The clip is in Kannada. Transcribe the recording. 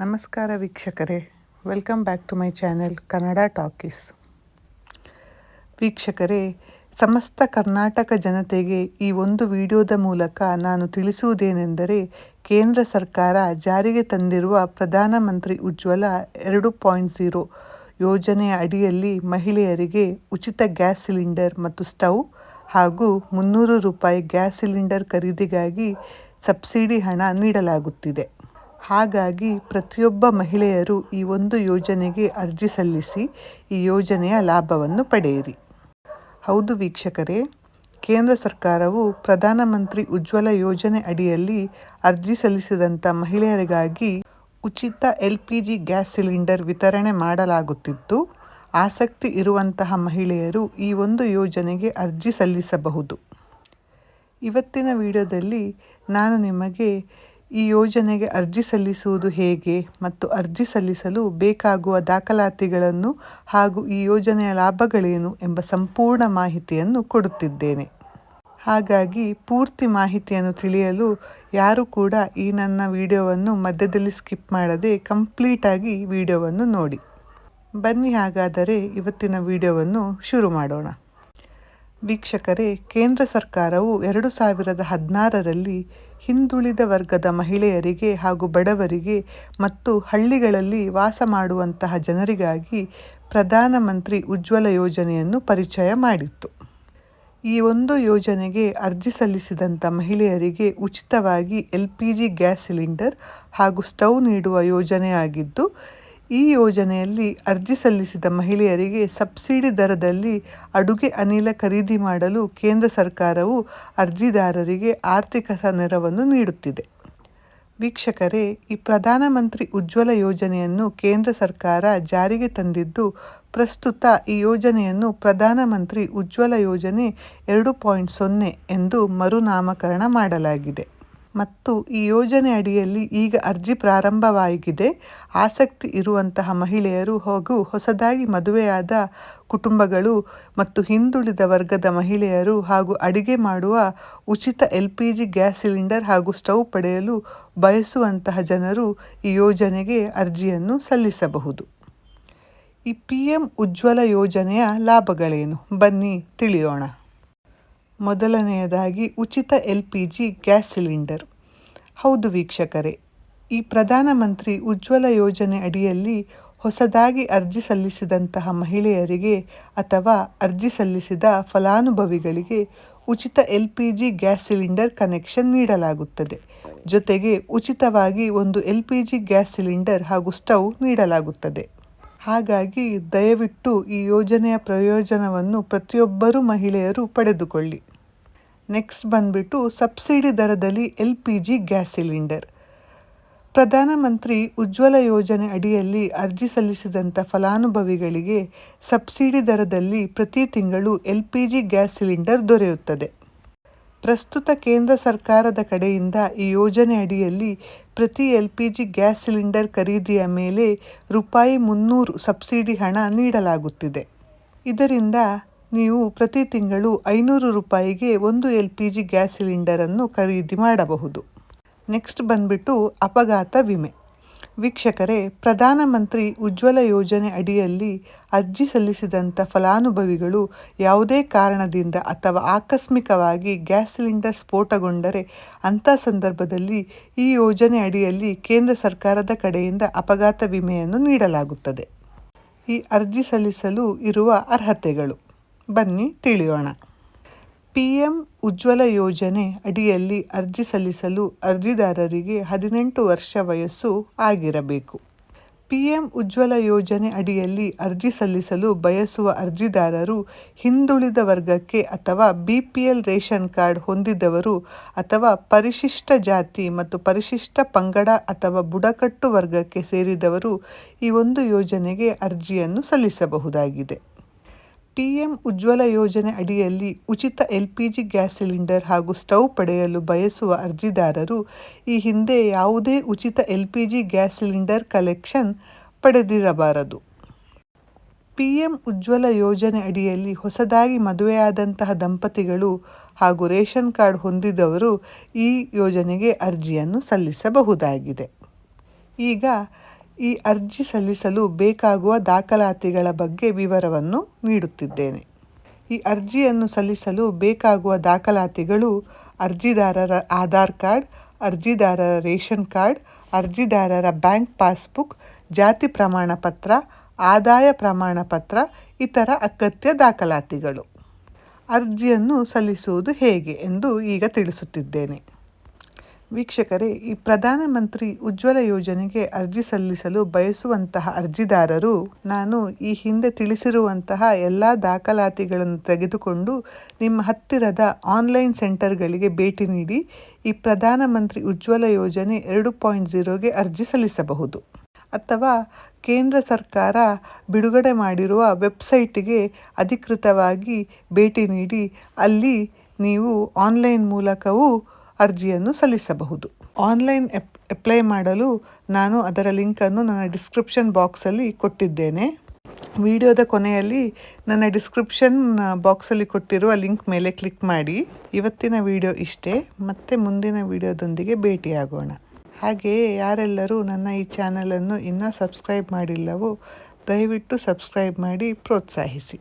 ನಮಸ್ಕಾರ ವೀಕ್ಷಕರೇ. Welcome back to my channel Kannada talkies ವೀಕ್ಷಕರೇ, ಸಮಸ್ತ ಕರ್ನಾಟಕ ಜನತೆಗೆ ಈ ಒಂದು ವಿಡಿಯೋದ ಮೂಲಕ ನಾನು ತಿಳಿಸುವುದೇನೆಂದರೆ, ಕೇಂದ್ರ ಸರ್ಕಾರ ಜಾರಿಗೆ ತಂದಿರುವ ಪ್ರಧಾನಮಂತ್ರಿ ಉಜ್ವಲ ಎರಡು ಪಾಯಿಂಟ್ ಝೀರೋ ಯೋಜನೆಯ ಅಡಿಯಲ್ಲಿ ಮಹಿಳೆಯರಿಗೆ ಉಚಿತ ಗ್ಯಾಸ್ ಸಿಲಿಂಡರ್ ಮತ್ತು ಸ್ಟವ್ ಹಾಗೂ ಮುನ್ನೂರು ರೂಪಾಯಿ ಗ್ಯಾಸ್ ಸಿಲಿಂಡರ್ ಖರೀದಿಗಾಗಿ ಸಬ್ಸಿಡಿ ಹಣ ನೀಡಲಾಗುತ್ತಿದೆ. ಹಾಗಾಗಿ ಪ್ರತಿಯೊಬ್ಬ ಮಹಿಳೆಯರು ಈ ಒಂದು ಯೋಜನೆಗೆ ಅರ್ಜಿ ಸಲ್ಲಿಸಿ ಈ ಯೋಜನೆಯ ಲಾಭವನ್ನು ಪಡೆಯಿರಿ. ಹೌದು ವೀಕ್ಷಕರೇ, ಕೇಂದ್ರ ಸರ್ಕಾರವು ಪ್ರಧಾನಮಂತ್ರಿ ಉಜ್ವಲ ಯೋಜನೆ ಅಡಿಯಲ್ಲಿ ಅರ್ಜಿ ಸಲ್ಲಿಸಿದಂಥ ಮಹಿಳೆಯರಿಗಾಗಿ ಉಚಿತ L P G gas cylinder ವಿತರಣೆ ಮಾಡಲಾಗುತ್ತಿದ್ದು, ಆಸಕ್ತಿ ಇರುವಂತಹ ಮಹಿಳೆಯರು ಈ ಒಂದು ಯೋಜನೆಗೆ ಅರ್ಜಿ ಸಲ್ಲಿಸಬಹುದು. ಇವತ್ತಿನ ವಿಡಿಯೋದಲ್ಲಿ ನಾನು ನಿಮಗೆ ಈ ಯೋಜನೆಗೆ ಅರ್ಜಿ ಸಲ್ಲಿಸುವುದು ಹೇಗೆ ಮತ್ತು ಅರ್ಜಿ ಸಲ್ಲಿಸಲು ಬೇಕಾಗುವ ದಾಖಲಾತಿಗಳನ್ನು ಹಾಗೂ ಈ ಯೋಜನೆಯ ಲಾಭಗಳೇನು ಎಂಬ ಸಂಪೂರ್ಣ ಮಾಹಿತಿಯನ್ನು ಕೊಡುತ್ತಿದ್ದೇನೆ. ಹಾಗಾಗಿ ಪೂರ್ತಿ ಮಾಹಿತಿಯನ್ನು ತಿಳಿಯಲು ಯಾರು ಕೂಡ ಈ ನನ್ನ ವಿಡಿಯೋವನ್ನು ಮಧ್ಯದಲ್ಲಿ ಸ್ಕಿಪ್ ಮಾಡದೆ ಕಂಪ್ಲೀಟಾಗಿ ವಿಡಿಯೋವನ್ನು ನೋಡಿ. ಬನ್ನಿ ಹಾಗಾದರೆ ಇವತ್ತಿನ ವಿಡಿಯೋವನ್ನು ಶುರು ಮಾಡೋಣ. ವೀಕ್ಷಕರೇ, ಕೇಂದ್ರ ಸರ್ಕಾರವು ಎರಡು ಸಾವಿರದ ಹದಿನಾರರಲ್ಲಿ ಹಿಂದುಳಿದ ವರ್ಗದ ಮಹಿಳೆಯರಿಗೆ ಹಾಗೂ ಬಡವರಿಗೆ ಮತ್ತು ಹಳ್ಳಿಗಳಲ್ಲಿ ವಾಸ ಮಾಡುವಂತಹ ಜನರಿಗಾಗಿ ಪ್ರಧಾನಮಂತ್ರಿ ಉಜ್ವಲ ಯೋಜನೆಯನ್ನು ಪರಿಚಯ ಮಾಡಿತ್ತು. ಈ ಒಂದು ಯೋಜನೆಗೆ ಅರ್ಜಿ ಸಲ್ಲಿಸಿದಂಥ ಮಹಿಳೆಯರಿಗೆ ಉಚಿತವಾಗಿ L P G gas cylinder ಹಾಗೂ ಸ್ಟವ್ ನೀಡುವ ಯೋಜನೆಯಾಗಿದ್ದು ಈ ಯೋಜನೆಯಲ್ಲಿ ಅರ್ಜಿ ಸಲ್ಲಿಸಿದ ಮಹಿಳೆಯರಿಗೆ ಸಬ್ಸಿಡಿ ದರದಲ್ಲಿ ಅಡುಗೆ ಅನಿಲ ಖರೀದಿ ಮಾಡಲು ಕೇಂದ್ರ ಸರ್ಕಾರವು ಅರ್ಜಿದಾರರಿಗೆ ಆರ್ಥಿಕ ನೆರವನ್ನು ನೀಡುತ್ತಿದೆ. ವೀಕ್ಷಕರೇ, ಈ ಪ್ರಧಾನಮಂತ್ರಿ ಉಜ್ವಲ ಯೋಜನೆಯನ್ನು ಕೇಂದ್ರ ಸರ್ಕಾರ ಜಾರಿಗೆ ತಂದಿದ್ದು, ಪ್ರಸ್ತುತ ಈ ಯೋಜನೆಯನ್ನು ಪ್ರಧಾನಮಂತ್ರಿ ಉಜ್ವಲ ಯೋಜನೆ ಎರಡು ಪಾಯಿಂಟ್ ಸೊನ್ನೆ ಎಂದು ಮರುನಾಮಕರಣ ಮಾಡಲಾಗಿದೆ. ಮತ್ತು ಈ ಯೋಜನೆ ಅಡಿಯಲ್ಲಿ ಈಗ ಅರ್ಜಿ ಪ್ರಾರಂಭವಾಗಿದೆ. ಆಸಕ್ತಿ ಇರುವಂತಹ ಮಹಿಳೆಯರು ಹಾಗೂ ಹೊಸದಾಗಿ ಮದುವೆಯಾದ ಕುಟುಂಬಗಳು ಮತ್ತು ಹಿಂದುಳಿದ ವರ್ಗದ ಮಹಿಳೆಯರು ಹಾಗೂ ಅಡಿಗೆ ಮಾಡುವ ಉಚಿತ L P G gas cylinder ಹಾಗೂ ಸ್ಟವ್ ಪಡೆಯಲು ಬಯಸುವಂತಹ ಜನರು ಈ ಯೋಜನೆಗೆ ಅರ್ಜಿಯನ್ನು ಸಲ್ಲಿಸಬಹುದು. ಈ ಪಿ ಎಂ ಉಜ್ವಲ ಯೋಜನೆಯ ಲಾಭಗಳೇನು? ಬನ್ನಿ ತಿಳಿಯೋಣ. ಮೊದಲನೆಯದಾಗಿ ಉಚಿತ L P G gas cylinder. ಹೌದು ವೀಕ್ಷಕರೇ, ಈ ಪ್ರಧಾನಮಂತ್ರಿ ಉಜ್ವಲ ಯೋಜನೆ ಅಡಿಯಲ್ಲಿ ಹೊಸದಾಗಿ ಅರ್ಜಿ ಸಲ್ಲಿಸಿದಂತಹ ಮಹಿಳೆಯರಿಗೆ ಅಥವಾ ಅರ್ಜಿ ಸಲ್ಲಿಸಿದ ಫಲಾನುಭವಿಗಳಿಗೆ ಉಚಿತ L P G gas cylinder connection ನೀಡಲಾಗುತ್ತದೆ. ಜೊತೆಗೆ ಉಚಿತವಾಗಿ ಒಂದು L P G gas cylinder ಹಾಗೂ ಸ್ಟೌವ್ ನೀಡಲಾಗುತ್ತದೆ. ಹಾಗಾಗಿ ದಯವಿಟ್ಟು ಈ ಯೋಜನೆಯ ಪ್ರಯೋಜನವನ್ನು ಪ್ರತಿಯೊಬ್ಬರೂ ಮಹಿಳೆಯರು ಪಡೆದುಕೊಳ್ಳಿ. ನೆಕ್ಸ್ಟ್ ಬಂದ್ಬಿಟ್ಟು ಸಬ್ಸಿಡಿ ದರದಲ್ಲಿ L P G gas cylinder. Pradhan Mantri Ujjwala Yojana ಅಡಿಯಲ್ಲಿ ಅರ್ಜಿ ಸಲ್ಲಿಸಿದಂಥ ಫಲಾನುಭವಿಗಳಿಗೆ ಸಬ್ಸಿಡಿ ದರದಲ್ಲಿ ಪ್ರತಿ ತಿಂಗಳು L P G gas cylinder ದೊರೆಯುತ್ತದೆ. ಪ್ರಸ್ತುತ ಕೇಂದ್ರ ಸರ್ಕಾರದ ಕಡೆಯಿಂದ ಈ ಯೋಜನೆ ಅಡಿಯಲ್ಲಿ ಪ್ರತಿ L P G gas cylinder ಖರೀದಿಯ ಮೇಲೆ ರೂಪಾಯಿ ಮುನ್ನೂರು ಸಬ್ಸಿಡಿ ಹಣ ನೀಡಲಾಗುತ್ತಿದೆ. ಇದರಿಂದ ನೀವು ಪ್ರತಿ ತಿಂಗಳು ಐನೂರು ರೂಪಾಯಿಗೆ ಒಂದು ಎಲ್ ಪಿ ಜಿ ಗ್ಯಾಸ್ ಸಿಲಿಂಡರನ್ನು ಖರೀದಿ ಮಾಡಬಹುದು. ನೆಕ್ಸ್ಟ್ ಬಂದ್ಬಿಟ್ಟು ಅಪಘಾತ ವಿಮೆ. ವೀಕ್ಷಕರೇ ಪ್ರಧಾನಮಂತ್ರಿ ಉಜ್ವಲ ಯೋಜನೆ ಅಡಿಯಲ್ಲಿ ಅರ್ಜಿ ಸಲ್ಲಿಸಿದಂಥ ಫಲಾನುಭವಿಗಳು ಯಾವುದೇ ಕಾರಣದಿಂದ ಅಥವಾ ಆಕಸ್ಮಿಕವಾಗಿ ಗ್ಯಾಸ್ ಸಿಲಿಂಡರ್ ಸ್ಫೋಟಗೊಂಡರೆ ಅಂಥ ಸಂದರ್ಭದಲ್ಲಿ ಈ ಯೋಜನೆ ಅಡಿಯಲ್ಲಿ ಕೇಂದ್ರ ಸರ್ಕಾರದ ಕಡೆಯಿಂದ ಅಪಘಾತ ವಿಮೆಯನ್ನು ನೀಡಲಾಗುತ್ತದೆ. ಈ ಅರ್ಜಿ ಸಲ್ಲಿಸಲು ಇರುವ ಅರ್ಹತೆಗಳು. ಬನ್ನಿ ತಿಳಿಯೋಣ. ಪಿ ಎಂ ಉಜ್ವಲ ಯೋಜನೆ ಅಡಿಯಲ್ಲಿ ಅರ್ಜಿ ಸಲ್ಲಿಸಲು ಅರ್ಜಿದಾರರಿಗೆ ಹದಿನೆಂಟು ವರ್ಷ ವಯಸ್ಸು ಆಗಿರಬೇಕು. ಪಿ ಎಂ ಉಜ್ವಲ ಯೋಜನೆ ಅಡಿಯಲ್ಲಿ ಅರ್ಜಿ ಸಲ್ಲಿಸಲು ಬಯಸುವ ಅರ್ಜಿದಾರರು ಹಿಂದುಳಿದ ವರ್ಗಕ್ಕೆ ಅಥವಾ B P L ration card ಹೊಂದಿದವರು ಅಥವಾ ಪರಿಶಿಷ್ಟ ಜಾತಿ ಮತ್ತು ಪರಿಶಿಷ್ಟ ಪಂಗಡ ಅಥವಾ ಬುಡಕಟ್ಟು ವರ್ಗಕ್ಕೆ ಸೇರಿದವರು ಈ ಒಂದು ಯೋಜನೆಗೆ ಅರ್ಜಿಯನ್ನು ಸಲ್ಲಿಸಬಹುದಾಗಿದೆ. ಪಿ ಎಂ ಉಜ್ವಲ ಯೋಜನೆ ಅಡಿಯಲ್ಲಿ ಉಚಿತ L P G gas cylinder ಹಾಗೂ ಸ್ಟವ್ ಪಡೆಯಲು ಬಯಸುವ ಅರ್ಜಿದಾರರು ಈ ಹಿಂದೆ ಯಾವುದೇ ಉಚಿತ L P G gas cylinder collection ಪಡೆದಿರಬಾರದು. P M Ujjwala ಯೋಜನೆ ಅಡಿಯಲ್ಲಿ ಹೊಸದಾಗಿ ಮದುವೆಯಾದಂತಹ ದಂಪತಿಗಳು ಹಾಗೂ ರೇಷನ್ ಕಾರ್ಡ್ ಹೊಂದಿದವರು ಈ ಯೋಜನೆಗೆ ಅರ್ಜಿಯನ್ನು ಸಲ್ಲಿಸಬಹುದಾಗಿದೆ. ಈಗ ಈ ಅರ್ಜಿ ಸಲ್ಲಿಸಲು ಬೇಕಾಗುವ ದಾಖಲಾತಿಗಳ ಬಗ್ಗೆ ವಿವರವನ್ನು ನೀಡುತ್ತಿದ್ದೇನೆ. ಈ ಅರ್ಜಿಯನ್ನು ಸಲ್ಲಿಸಲು ಬೇಕಾಗುವ ದಾಖಲಾತಿಗಳು ಅರ್ಜಿದಾರರ ಆಧಾರ್ ಕಾರ್ಡ್, ಅರ್ಜಿದಾರರ ರೇಷನ್ ಕಾರ್ಡ್, ಅರ್ಜಿದಾರರ ಬ್ಯಾಂಕ್ ಪಾಸ್ಬುಕ್, ಜಾತಿ ಪ್ರಮಾಣ ಪತ್ರ ಆದಾಯ ಪ್ರಮಾಣ ಪತ್ರ ಇತರ ಅಗತ್ಯ ದಾಖಲಾತಿಗಳು. ಅರ್ಜಿಯನ್ನು ಸಲ್ಲಿಸುವುದು ಹೇಗೆ ಎಂದು ಈಗ ತಿಳಿಸುತ್ತಿದ್ದೇನೆ. ವೀಕ್ಷಕರೇ, ಈ ಪ್ರಧಾನಮಂತ್ರಿ ಉಜ್ವಲ ಯೋಜನೆಗೆ ಅರ್ಜಿ ಸಲ್ಲಿಸಲು ಬಯಸುವಂತಹ ಅರ್ಜಿದಾರರು, ನಾನು ಈ ಹಿಂದೆ ತಿಳಿಸಿರುವಂತಹ ಎಲ್ಲ ದಾಖಲಾತಿಗಳನ್ನು ತೆಗೆದುಕೊಂಡು ನಿಮ್ಮ ಹತ್ತಿರದ ಆನ್ಲೈನ್ ಸೆಂಟರ್ಗಳಿಗೆ ಭೇಟಿ ನೀಡಿ ಈ ಪ್ರಧಾನಮಂತ್ರಿ ಉಜ್ವಲ ಯೋಜನೆ ಎರಡು ಪಾಯಿಂಟ್ ಜೀರೋಗೆ ಅರ್ಜಿ ಸಲ್ಲಿಸಬಹುದು. ಅಥವಾ ಕೇಂದ್ರ ಸರ್ಕಾರ ಬಿಡುಗಡೆ ಮಾಡಿರುವ ವೆಬ್ಸೈಟಿಗೆ ಅಧಿಕೃತವಾಗಿ ಭೇಟಿ ನೀಡಿ, ಅಲ್ಲಿ ನೀವು ಆನ್ಲೈನ್ ಮೂಲಕವೂ ಅರ್ಜಿಯನ್ನು ಸಲ್ಲಿಸಬಹುದು. ಆನ್ಲೈನ್ ಎಪ್, ಅಪ್ಲೈ ಮಾಡಲು ನಾನು ಅದರ ಲಿಂಕನ್ನು ನನ್ನ ಡಿಸ್ಕ್ರಿಪ್ಷನ್ ಬಾಕ್ಸಲ್ಲಿ ಕೊಟ್ಟಿದ್ದೇನೆ. ವಿಡಿಯೋದ ಕೊನೆಯಲ್ಲಿ ನನ್ನ ಡಿಸ್ಕ್ರಿಪ್ಷನ್ ಬಾಕ್ಸಲ್ಲಿ ಕೊಟ್ಟಿರುವ ಲಿಂಕ್ ಮೇಲೆ ಕ್ಲಿಕ್ ಮಾಡಿ. ಇವತ್ತಿನ ವಿಡಿಯೋ ಇಷ್ಟೇ. ಮತ್ತೆ ಮುಂದಿನ ವಿಡಿಯೋದೊಂದಿಗೆ ಭೇಟಿಯಾಗೋಣ. ಹಾಗೆಯೇ ಯಾರೆಲ್ಲರೂ ನನ್ನ ಈ ಚಾನಲನ್ನು ಇನ್ನೂ ಸಬ್ಸ್ಕ್ರೈಬ್ ಮಾಡಿಲ್ಲವೋ ದಯವಿಟ್ಟು ಸಬ್ಸ್ಕ್ರೈಬ್ ಮಾಡಿ ಪ್ರೋತ್ಸಾಹಿಸಿ.